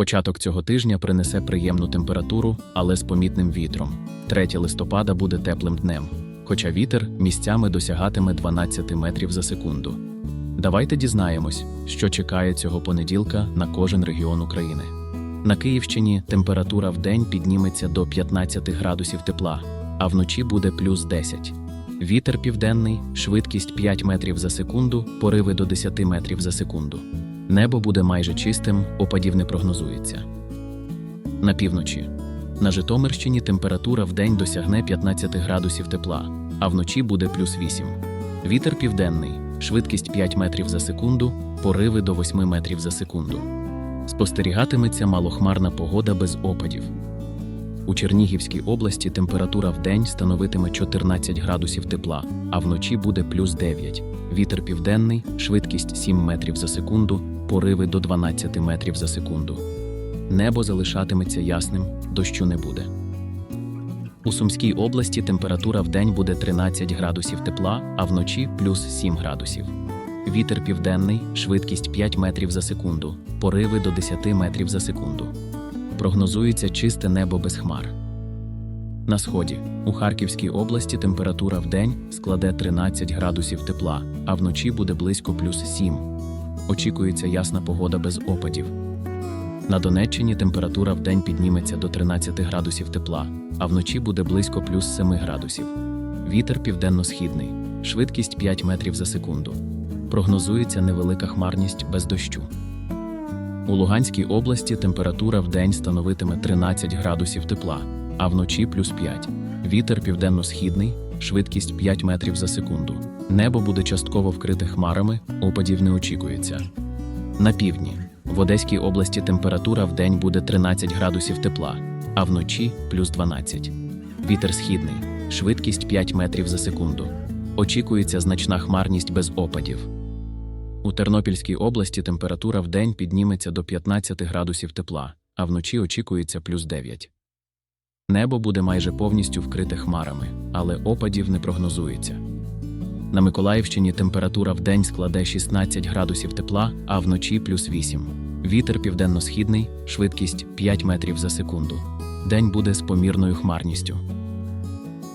Початок цього тижня принесе приємну температуру, але з помітним вітром. 3 листопада буде теплим днем, хоча вітер місцями досягатиме 12 метрів за секунду. Давайте дізнаємось, що чекає цього понеділка на кожен регіон України. На Київщині температура в день підніметься до 15 градусів тепла, а вночі буде плюс 10. Вітер південний, швидкість 5 метрів за секунду, пориви до 10 метрів за секунду. Небо буде майже чистим, опадів не прогнозується. На півночі. На Житомирщині температура в день досягне 15 градусів тепла, а вночі буде плюс 8. Вітер південний, швидкість 5 метрів за секунду, пориви до 8 метрів за секунду. Спостерігатиметься малохмарна погода без опадів. У Чернігівській області температура в день становитиме 14 градусів тепла, а вночі буде плюс 9. Вітер південний, швидкість 7 метрів за секунду, пориви до 12 метрів за секунду. Небо залишатиметься ясним, дощу не буде. У Сумській області температура в день буде 13 градусів тепла, а вночі плюс 7 градусів. Вітер південний, швидкість 5 метрів за секунду, пориви до 10 метрів за секунду. Прогнозується чисте небо без хмар. На сході у Харківській області температура в день складе 13 градусів тепла, а вночі буде близько плюс 7. Очікується ясна погода без опадів. На Донеччині температура в день підніметься до 13 градусів тепла, а вночі буде близько плюс 7 градусів. Вітер південно-східний, швидкість 5 метрів за секунду. Прогнозується невелика хмарність без дощу. У Луганській області температура в день становитиме 13 градусів тепла, а вночі плюс 5. Вітер південно-східний, швидкість 5 метрів за секунду. Небо буде частково вкрите хмарами, опадів не очікується. На півдні в Одеській області температура в день буде 13 градусів тепла, а вночі плюс 12. Вітер східний, швидкість 5 метрів за секунду. Очікується значна хмарність без опадів. У Тернопільській області температура в день підніметься до 15 градусів тепла, а вночі очікується плюс 9. Небо буде майже повністю вкрите хмарами, але опадів не прогнозується. На Миколаївщині температура в день складе 16 градусів тепла, а вночі плюс 8. Вітер південно-східний, швидкість 5 метрів за секунду. День буде з помірною хмарністю.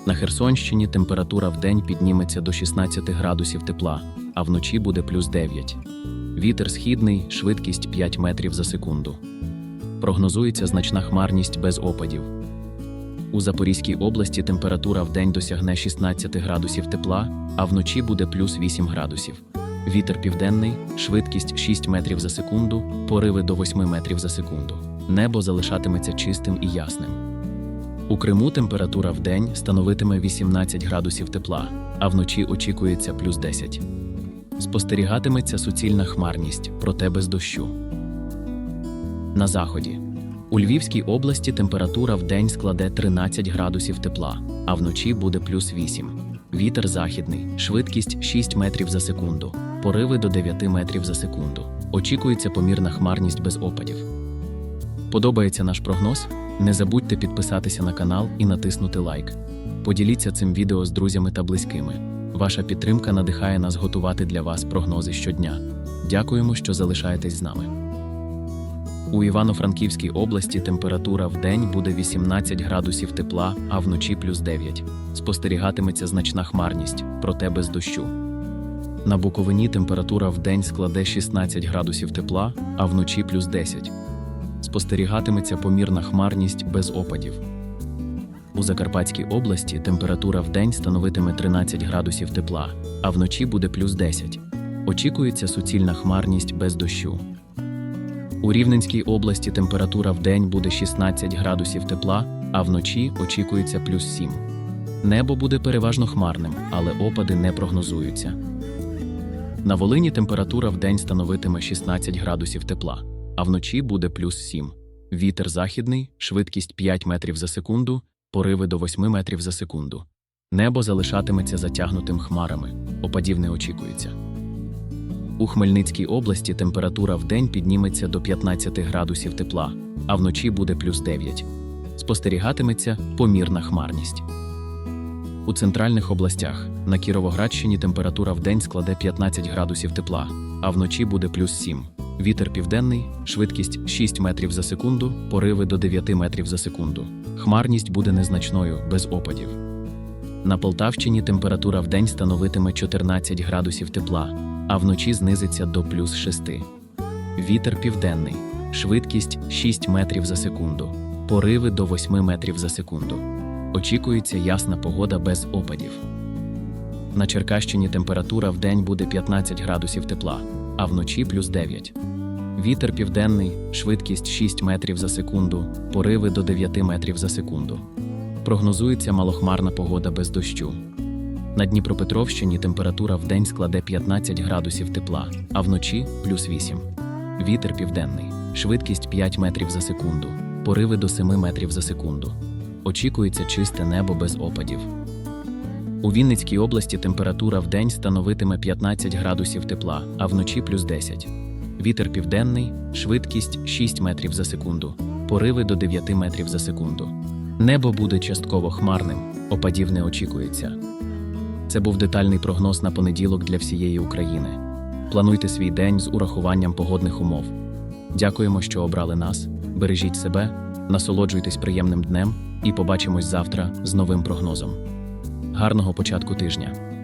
На Херсонщині температура в день підніметься до 16 градусів тепла, а вночі буде плюс 9. Вітер східний, швидкість 5 метрів за секунду. Прогнозується значна хмарність без опадів. У Запорізькій області температура в день досягне 16 градусів тепла, а вночі буде плюс 8 градусів. Вітер південний, швидкість 6 метрів за секунду, пориви до 8 метрів за секунду. Небо залишатиметься чистим і ясним. У Криму температура в день становитиме 18 градусів тепла, а вночі очікується плюс 10. Спостерігатиметься суцільна хмарність, проте без дощу. На заході. У Львівській області температура в день складе 13 градусів тепла, а вночі буде плюс 8. Вітер західний, швидкість 6 метрів за секунду, пориви до 9 метрів за секунду. Очікується помірна хмарність без опадів. Подобається наш прогноз? Не забудьте підписатися на канал і натиснути лайк. Поділіться цим відео з друзями та близькими. Ваша підтримка надихає нас готувати для вас прогнози щодня. Дякуємо, що залишаєтесь з нами. У Івано-Франківській області температура в день буде 18 градусів тепла, а вночі плюс 9. Спостерігатиметься значна хмарність, проте без дощу. На Буковині температура в день складе 16 градусів тепла, а вночі плюс 10. Спостерігатиметься помірна хмарність без опадів. У Закарпатській області температура в день становитиме 13 градусів тепла, а вночі буде плюс 10. Очікується суцільна хмарність без дощу. У Рівненській області температура в день буде 16 градусів тепла, а вночі очікується плюс 7. Небо буде переважно хмарним, але опади не прогнозуються. На Волині температура в день становитиме 16 градусів тепла, а вночі буде плюс 7. Вітер західний, швидкість 5 метрів за секунду, пориви до 8 метрів за секунду. Небо залишатиметься затягнутим хмарами, опадів не очікується. У Хмельницькій області температура в день підніметься до 15 градусів тепла, а вночі буде плюс 9. Спостерігатиметься помірна хмарність. У центральних областях на Кіровоградщині температура в день складе 15 градусів тепла, а вночі буде плюс 7. Вітер південний, швидкість 6 метрів за секунду, пориви до 9 метрів за секунду. Хмарність буде незначною, без опадів. На Полтавщині температура вдень становитиме 14 градусів тепла, а вночі знизиться до плюс 6. Вітер південний, швидкість 6 метрів за секунду, пориви до 8 метрів за секунду. Очікується ясна погода без опадів. На Черкащині температура вдень буде 15 градусів тепла, а вночі плюс 9. Вітер південний, швидкість 6 метрів за секунду, пориви до 9 метрів за секунду. Прогнозується малохмарна погода без дощу. На Дніпропетровщині температура вдень складе 15 градусів тепла, а вночі плюс 8. Вітер південний, швидкість 5 метрів за секунду, пориви до 7 метрів за секунду. Очікується чисте небо без опадів. У Вінницькій області температура вдень становитиме 15 градусів тепла, а вночі плюс 10. Вітер південний, швидкість 6 метрів за секунду, пориви до 9 метрів за секунду. Небо буде частково хмарним, опадів не очікується. Це був детальний прогноз на понеділок для всієї України. Плануйте свій день з урахуванням погодних умов. Дякуємо, що обрали нас. Бережіть себе, насолоджуйтесь приємним днем і побачимось завтра з новим прогнозом. Гарного початку тижня!